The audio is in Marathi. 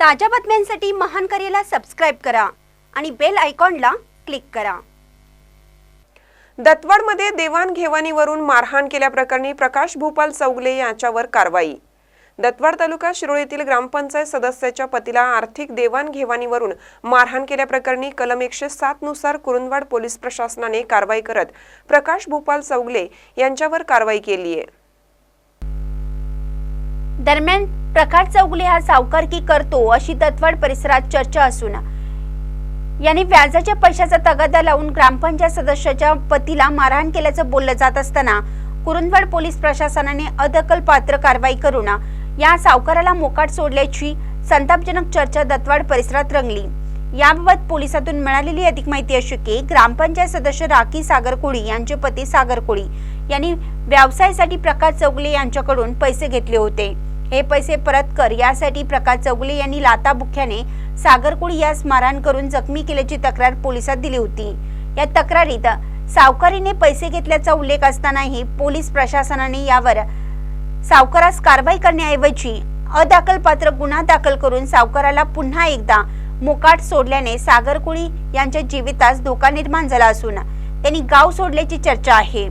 ताज्या बातम्यांसाठी महान करेला सबस्क्राईब करा आणि बेल आयकॉनला क्लिक करा. दत्तवाडमध्ये देवाणघेवाणीवरून मारहाण केल्याप्रकरणी प्रकाश भूपाल चौगले यांच्यावर कारवाई. दत्तवाड तालुका शिरोळ येथील ग्रामपंचायत सदस्याच्या पतीला आर्थिक देवाणघेवाणीवरून मारहाण केल्याप्रकरणी कलम एकशे सात नुसार कुरुंदवाड पोलीस प्रशासनाने कारवाई करत प्रकाश भूपाल चौगले यांच्यावर कारवाई केली आहे दरम्यान प्रकाश चौगुले हा सावकारकी करतो अशी दत्तवाड परिसरात चर्चा असून यांनी व्याजाच्या पैशाचा तगादा लावून ग्रामपंचायत सदस्याच्या पतीला मारहाण केल्याचं बोललं जात असताना कुरुंदवाड पोलीस प्रशासनाने अदखलपात्र कारवाई करून या सावकाराला मोकाट सोडल्याची संतापजनक चर्चा दत्तवाड परिसरात रंगली. याबाबत पोलिसातून मिळालेली अधिक माहिती अशी की ग्रामपंचायत सदस्य राखी सागर कोळी यांचे पती सागर कोळी यांनी व्यवसायासाठी प्रकाश चौगले यांच्याकडून पैसे घेतले होते. हे पैसे परत कर. यासाठी प्रकाश चौगुले यांनी लाताबुक्याने सागर कोळी यास मारहाण करून जखमी केल्याची तक्रार पोलिसात दिली होती. या तक्रारीत सावकारीने पैसे घेतल्याचा उल्लेख असतानाही पोलीस प्रशासनाने यावर सावकारास कारवाई करण्याऐवजी अदाखलपात्र गुन्हा दाखल करून सावकाराला पुन्हा एकदा मोकाट सोडल्याने सागरकुळी यांच्या जीवितास धोका निर्माण झाला असून त्यांनी गाव सोडल्याची चर्चा आहे.